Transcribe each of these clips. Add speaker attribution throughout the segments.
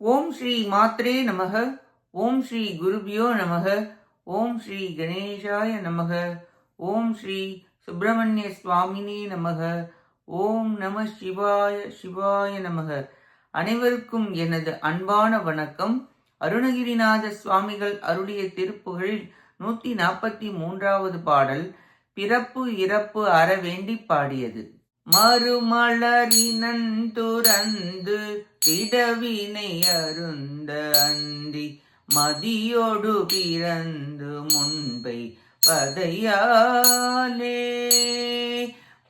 Speaker 1: ஓம் ஸ்ரீ மாத்ரே நமக ஓம் ஸ்ரீ குருபியோ நமக ஓம் ஸ்ரீ கணேஷாய நமக ஓம் ஸ்ரீ சுப்பிரமணிய சுவாமினே நமக ஓம் நம சிவாய சிவாய நமக. அனைவருக்கும் எனது அன்பான வணக்கம். அருணகிரிநாத சுவாமிகள் அருளிய திருப்புகழில் நூற்றி நாற்பத்தி மூன்றாவது பாடல் பிறப்பு இறப்பு அற வேண்டி பாடியது. மறுமலரினன் துறந்து விடவினை அருந்த அந்தி மதியோடு பிறந்து முன்பை பதையாலே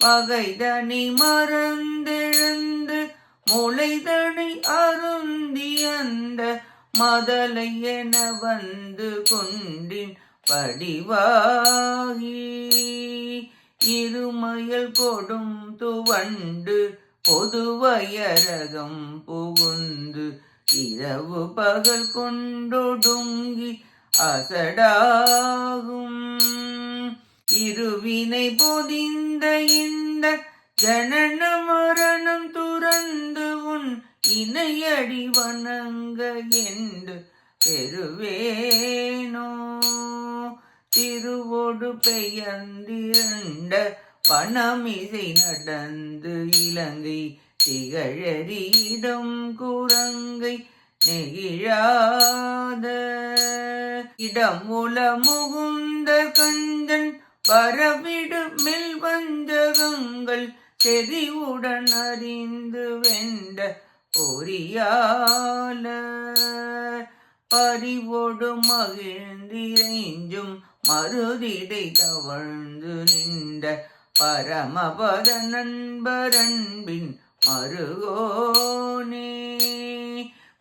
Speaker 1: பகைதனி மறந்தெழுந்து முளைதனை அருந்தி அந்த மதலை என வந்து கொண்டின் படிவாகி இருமயல் கொடும் துவண்டு பொதுவயரகம் புகுந்து இரவு பகல் கொண்டொடுங்கி அசடாகும். இருவினை பொதிந்த இந்த ஜனன மரணம் துறந்து உன் இணையடி வணங்க என்று பெறுவே திருவோடு பெயர்ந்திரண்ட வனமிசை நடந்து இலங்கை திகழறியிடம் குரங்கை நெகிழாத. இடம் உல முகுந்த கஞ்சன் வரவிடு மெல் வஞ்சகங்கள் செறிவுடன் அறிந்து வெண்ட பொறியால பறிவோடு மகிழ்ந்திரைஞ்சும் மருதிடை தவழ்ந்து நின்ற பரமபத நண்பரன்பின் மருகோனே.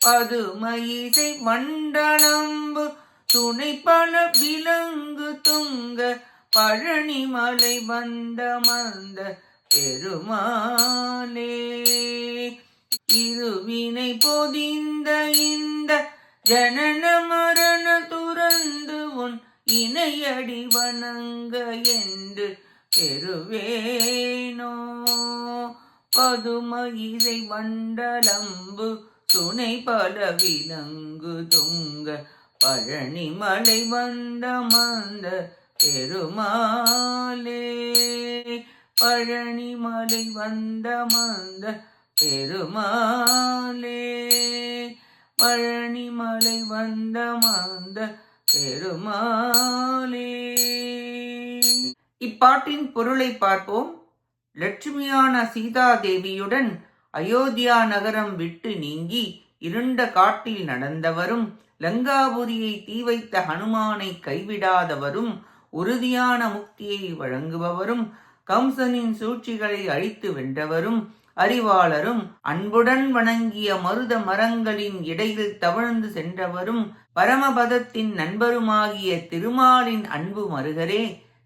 Speaker 1: பதுமயிசை மண்டலம்பு துணை பல விலங்கு துங்க பழனி மலை வந்த மந்த பெருமானே. இருவினை பொதிந்த இந்த ஜனன மரண இணையடி வணங்க என்று பெறுவேனோ? பதுமகிதை மண்டலம்பு துணை பல விலங்கு துங்க பழனி மலை வந்த மந்த பெருமாளே. பழனி மலை வந்த மந்த பெருமாளே. பழனி மலை வந்த மந்த பெருமாளே இப்பாட்டின் பொருளை பார்ப்போம். லட்சுமியான சீதாதேவியுடன் அயோத்தியா நகரம் விட்டு நீங்கி இருண்ட காட்டில் நடந்தவரும் லங்காபுரியை தீ வைத்த ஹனுமானை கைவிடாதவரும் உறுதியான முக்தியை வழங்குபவரும் கம்சனின் சூழ்ச்சிகளை அழித்து வென்றவரும் அறிவாளரும் அன்புடன் வணங்கிய மருத மரங்களின் இடையில் தவழ்ந்து சென்றவரும் பரமபதத்தின் நண்பருமாகிய திருமாலின் அன்பு மருகரே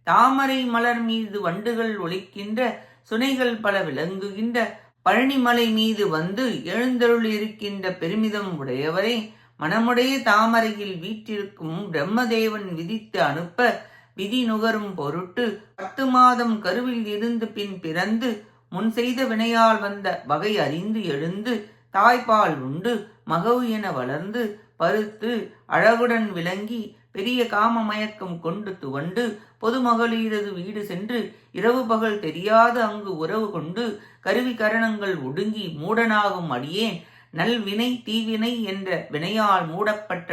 Speaker 1: தாமரை மலர் மீது வண்டுகள் ஒலிக்கின்ற சுனைகள் பல விளங்குகின்ற பழனிமலை மீது வந்து எழுந்தருள் இருக்கின்ற பெருமிதம் உடையவரே மனமுடைய தாமரையில் வீற்றிருக்கும் பிரம்மதேவன் விதித்து அனுப்ப விதி நுகரும் பொருட்டு பத்து மாதம் கருவில் இருந்து பின் பிறந்து முன் செய்த வினையால் வந்த வகை அறிந்து எழுந்து தாய்ப்பால் உண்டு மகவு என வளர்ந்து பருத்து அழகுடன் விளங்கி பெரிய காம மயக்கம் கொண்டு துவண்டு பொதுமகளிரது வீடு சென்று இரவு பகல் தெரியாது அங்கு உறவு கொண்டு கருவி கரணங்கள் ஒடுங்கி மூடனாகும் அடியேன் நல்வினை தீவினை என்ற வினையால் மூடப்பட்ட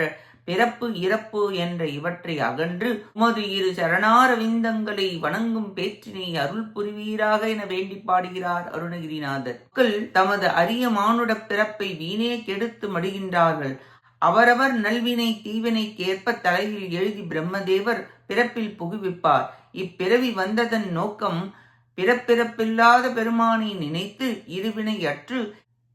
Speaker 1: பிறப்பு இறப்பு என்ற இவற்றை அகன்று உமது இரு சரணார விந்தங்களை வணங்கும் பேற்றினை அருள் புரிவீராக என வேண்டி பாடுகிறார் அருணகிரிநாதர். மக்கள் தமது அரிய மானுட பிறப்பை வீணே கெடுத்து மடுகின்றார்கள். அவரவர் நல்வினை தீவினைக்கேற்ப தலையில் எழுதி பிரம்மதேவர் பிறப்பில் புகுவிப்பார். இப்பிறவி வந்ததன் நோக்கம் பிறப்பிறப்பில்லாத பெருமானை நினைத்து இருவினை அற்று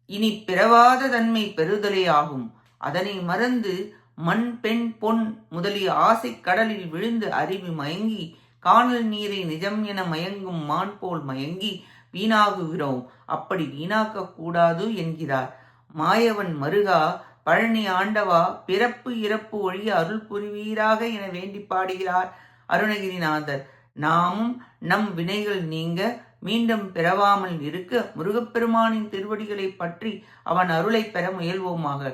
Speaker 1: இனி பிறவாத தன்மை பெறுதலே ஆகும். அதனை மறந்து மண் பெண் பொன் முதலிய ஆசை கடலில் விழுந்து அருவி மயங்கி காணல் நீரை நிஜம் என மயங்கும் மான் போல் மயங்கி வீணாகுகிறோம். அப்படி வீணாக்க கூடாது என்கிறார். மாயவன் மருகா பழனி ஆண்டவா பிறப்பு இறப்பு ஒழிய அருள் புரிவீராக என வேண்டி பாடுகிறார் அருணகிரிநாதர். நாமும் நம் வினைகள் நீங்க மீண்டும் பிறவாமல் இருக்க முருகப்பெருமானின் திருவடிகளை பற்றி அவன் அருளை பெற முயல்வோமாக.